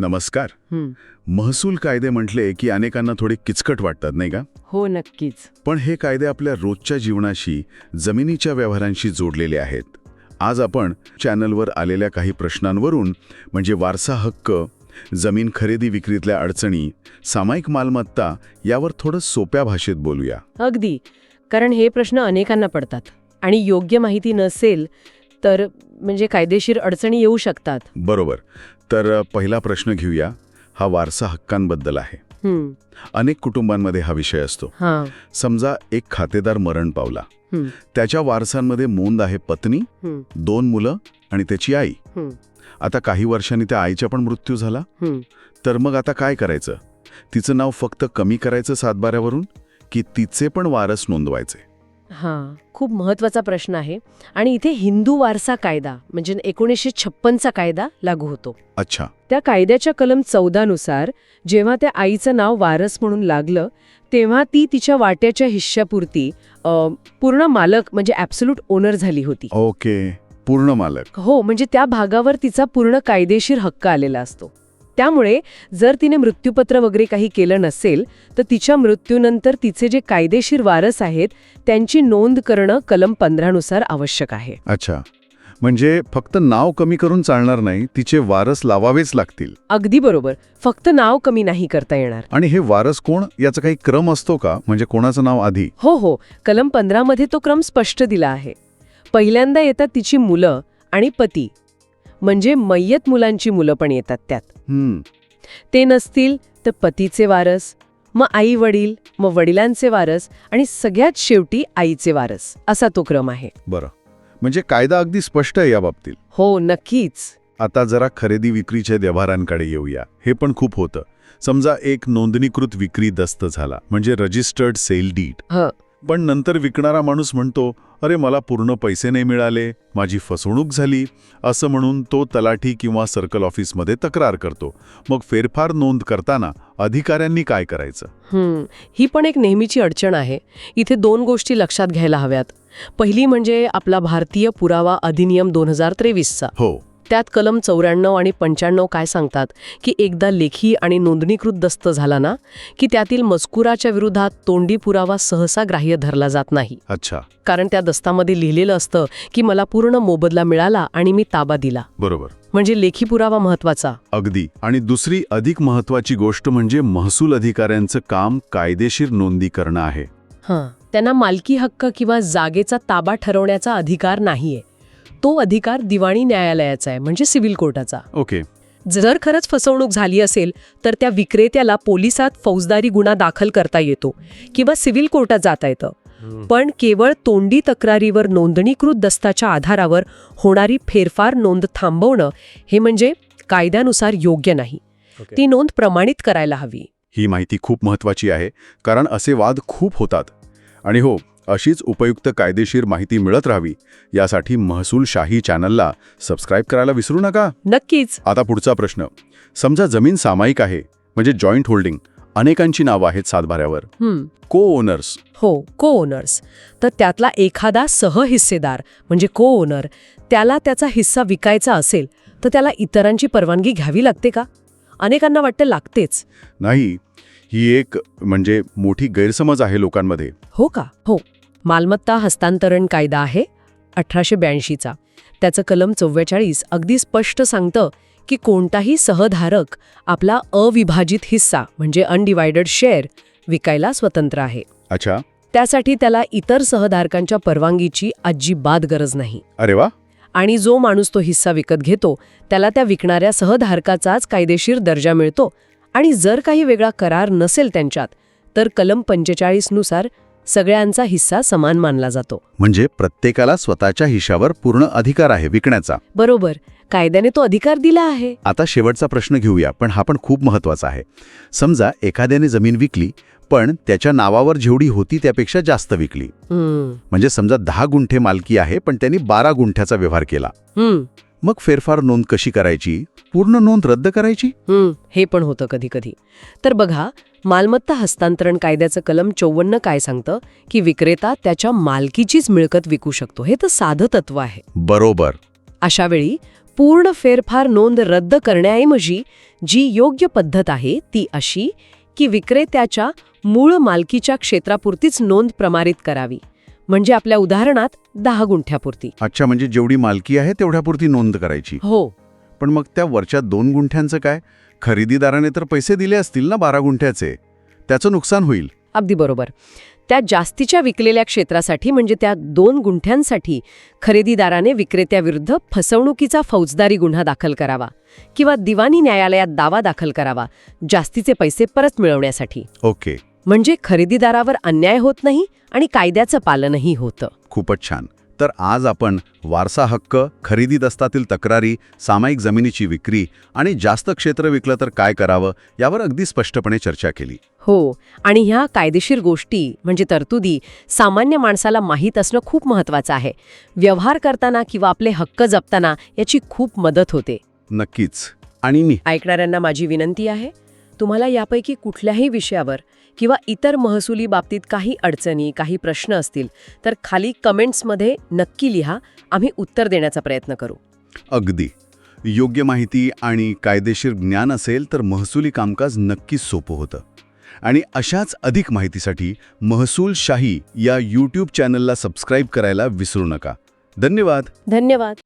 नमस्कार. महसूल कायदे म्हटले की अनेकांना थोडे किचकट वाटतात नाही का? हो नक्कीच. पण हे कायदे आपल्या रोजच्या जीवनाशी जमिनीच्या व्यवहारांशी जोडलेले आहेत. आज आपण चॅनलवर आलेल्या काही प्रश्नांवरून म्हणजे वारसा हक्क जमीन खरेदी विक्रीतल्या अडचणी सामायिक मालमत्ता यावर थोडं सोप्या भाषेत बोलूया. अगदी. कारण हे प्रश्न अनेकांना पडतात. आणि योग्य माहिती नसेल तर म्हणजे कायदेशीर अडचणी येऊ शकतात. बरोबर. तर पहिला प्रश्न घेऊया. हा वारसा हक्कांबद्दल आहे. अनेक कुटुंबांमध्ये हा विषय असतो. हां. समजा एक खातेदार मरण पावला. त्याच्या वारसांमध्ये मोंद आहे पत्नी दोन मुलं आणि त्याची आई. आता काही वर्षांनी त्या आईचा पण मृत्यू झाला. तर मग आता काय करायचं? तिचं नाव फक्त कमी करायचं सातबाऱ्यावरून की तिचे पण वारस नोंदवायचे? हां. खूप महत्त्वाचा प्रश्न आहे. आणि इथे हिंदू वारसा कायदा म्हणजे एकोणीसशे छप्पनचा कायदा लागू होतो. अच्छा. त्या कायद्याच्या कलम चौदानुसार जेव्हा त्या आईचं नाव वारस म्हणून लागलं तेव्हा ती तिच्या वाट्याच्या हिश्श्यापुरती अ, पूर्ण मालक म्हणजे ॲब्सोल्यूट ओनर झाली होती. ओके. पूर्ण मालक. हो म्हणजे त्या भागावर तिचा पूर्ण कायदेशीर हक्क आलेला असतो. त्यामुळे जर तिने मृत्यूपत्र वगैरे काही केलं नसेल तर तिच्या मृत्यूनंतर तिचे जे कायदेशीर वारस आहेत त्यांची नोंद करणं कलम पंधरानुसार आवश्यक आहे. अच्छा. म्हणजे फक्त नाव कमी करून चालणार नाही तिचे वारस लावावेच लागतील. अगदी बरोबर. फक्त नाव कमी नाही करता येणार. आणि हे वारस कोण? याचा काही क्रम असतो का? म्हणजे कोणाचं नाव आधी? हो हो. कलम पंधरामध्ये तो क्रम स्पष्ट दिला आहे. पहिल्यांदा येतात तिची मुलं आणि पती. म्हणजे मय्यत मुलांची मुलं पण येतात त्यात. ते नसतील तर पतीचे वारस मग आई वडील मग वडिलांचे वारस आणि सगळ्यात शेवटी आईचे वारस. असा तो क्रम आहे. बरं. म्हणजे कायदा अगदी स्पष्ट आहे या बाबतीत हो नक्कीच. आता जरा खरेदी विक्रीच्या व्यवहारांकडे येऊया. हे पण खूप होतं. समजा एक नोंदणीकृत विक्री दस्त झाला म्हणजे रजिस्टर्ड सेल ह. पण नंतर विकणारा माणूस म्हणतो अरे मला पूर्ण पैसे नाही मिळाले माझी फसवणूक झाली असं म्हणून तो तलाठी किंवा सर्कल ऑफिसमध्ये तक्रार करतो. मग फेरफार नोंद करताना अधिकाऱ्यांनी काय करायचं? हं, ही पण एक नेहमीची अडचण आहे. इथे दोन गोष्टी लक्षात घ्यायला हव्यात. पहिली म्हणजे आपला भारतीय पुरावा अधिनियम दोन हजार तेवीसचा. हो. त्यात कलम चौऱ्याण्णव आणि पंच्याण्णव काय सांगतात? की एकदा लेखी आणि नोंदणीकृत दस्त झाला ना की त्यातील मजकुराच्या विरोधात तोंडी पुरावा सहसा ग्राह्य धरला जात नाही. अच्छा. कारण त्या दस्तामध्ये लिहिलेलं असतं की मला पूर्ण मोबदला मिळाला आणि मी ताबा दिला. बरोबर. म्हणजे लेखी पुरावा महत्त्वाचा अगदी. आणि दुसरी अधिक महत्वाची गोष्ट म्हणजे महसूल अधिकाऱ्यांचं काम कायदेशीर नोंदी करणं आहे. हां. त्यांना मालकी हक्क किंवा जागेचा ताबा ठरवण्याचा अधिकार नाहीये. तो अधिकार दिवाणी न्यायालयाचा आहे म्हणजे सिव्हिल कोर्टाचा. ओके. जर खरंच फसवणूक झाली असेल तर त्या विक्रेत्याला पोलिसात फौजदारी गुन्हा दाखल करता येतो किंवा सिव्हिल कोर्टात जाता येतं. पण केवळ तोंडी तक्रारीवर नोंदणीकृत दस्ताच्या आधारावर होणारी फेरफार नोंद थांबवणं हे म्हणजे कायद्यानुसार योग्य नाही. ती नोंद प्रमाणित करायला हवी. ही माहिती खूप महत्वाची आहे कारण असे वाद खूप होतात. आणि हो अशीच उपयुक्त कायदेशीर माहिती मिळत राहावी यासाठी महसूल शाही चॅनलला सबस्क्राईब करायला विसरू नका. नक्कीच. आता पुढचा प्रश्न. समजा जमीन सामायिक आहे म्हणजे जॉईंट होल्डिंग अनेकांची नावं आहेत सातबाऱ्यावर. हं. को ओनर्स हो को ओनर्स तर त्यातला एखादा सहहिस्सेदार म्हणजे को ओनर त्याला त्याचा हिस्सा विकायचा असेल तर त्याला इतरांची परवानगी घ्यावी लागते का? अनेकांना वाटतं लागतेच. नाही ही एक म्हणजे मोठी गैरसमज आहे लोकांमध्ये. हो का? हो. मालमत्ता हस्तांतरण कायदा आहे अठराशे ब्याऐंशीचा त्याचं कलम चव्वेचाळीस अगदी स्पष्ट सांगतं की कोणताही सहधारक आपला अविभाजित हिस्सा म्हणजे अनडिवायडेड शेअर विकायला स्वतंत्र आहे. अच्छा. त्यासाठी त्याला इतर सहधारकांच्या परवानगीची अजिबात गरज नाही. अरे वा. आणि जो माणूस तो हिस्सा विकत घेतो त्याला त्या विकणाऱ्या सहधारकाचाच कायदेशीर दर्जा मिळतो. आणि जर काही वेगळा करार नसेल त्यांच्यात तर कलम पंचेचाळीसनुसार सगळ्यांचा हिस्सा समान मानला जातो. म्हणजे प्रत्येकाला स्वतःच्या हिशावर पूर्ण अधिकार आहे विकण्याचा. बरोबर. कायद्याने तो अधिकार दिला आहे. आता शेवटचा प्रश्न घेऊया पण हा पण खूप महत्त्वाचा आहे. समजा एखाद्याने जमीन विकली पण त्याच्या नावावर जेवढी होती त्यापेक्षा जास्त विकली. म्हणजे समजा दहा गुंठे मालकी आहे पण त्यांनी बारा गुंठ्याचा व्यवहार केला. मग फेरफार नोंद कशी करायची? पूर्ण नोंद रद्द करायची? हे पण होतं कधी कधी तर बघा मालमत्ता हस्तांतरण कायद्याचं कलम चौवन्न काय सांगतं? की विक्रेता त्याच्या मालकीचीच मिळकत विकू शकतो. हे तर साधं तत्व आहे. बरोबर. अशा वेळी पूर्ण फेरफार नोंद रद्द करण्याऐवजी जी योग्य पद्धत आहे ती अशी की विक्रेत्याच्या मूळ मालकीच्या क्षेत्रापुरतीच नोंद प्रमारित करावी. म्हणजे आपल्या उदाहरणात दहा गुंठ्यापुरती. अच्छा म्हणजे जेवढी मालकी आहे तेवढ्यापुरती नोंद करायची. हो. पण मग त्या वरच्या दोन गुंठ्यांचं काय? खरेदीदाराने तर पैसे दिले असतील ना बारा गुंठ्याचे. त्याचं नुकसान होईल. अगदी बरोबर. त्या जास्तीच्या विकलेल्या क्षेत्रासाठी म्हणजे त्या दोन गुंठ्यांसाठी खरेदीदाराने विक्रेत्याविरुद्ध फसवणुकीचा फौजदारी गुन्हा दाखल करावा किंवा दिवाणी न्यायालयात दावा दाखल करावा जास्तीचे पैसे परत मिळवण्यासाठी. ओके. म्हणजे खरेदीदारावर अन्याय होत नाही आणि कायद्याचं पालनही होतं. खूपच छान. तर आज आपण वारसा हक्क खरेदी दस्तातील तक्रारी सामायिक जमिनीची विक्री आणि जास्त क्षेत्र विकलं तर काय करावं यावर अगदी स्पष्टपणे चर्चा केली. हो आणि ह्या कायदेशीर गोष्टी म्हणजे तरतुदी सामान्य माणसाला माहीत असणं खूप महत्वाचं आहे. व्यवहार करताना किंवा आपले हक्क जपताना याची खूप मदत होते. नक्कीच. आणि मी? ऐकणाऱ्यांना माझी विनंती आहे तुम्हाला यापैकी कुठल्याही विषयावर किंवा इतर महसुली बाबतीत काही अडचणी काही प्रश्न असतील तर खाली कमेंट्समध्ये नक्की लिहा. आम्ही उत्तर देण्याचा प्रयत्न करू. अगदी. योग्य माहिती आणि कायदेशीर ज्ञान असेल तर महसुली कामकाज नक्कीच सोपं होतं. आणि अशाच अधिक माहितीसाठी महसूल शाही या यूट्यूब चॅनलला सबस्क्राईब करायला विसरू नका. धन्यवाद. धन्यवाद.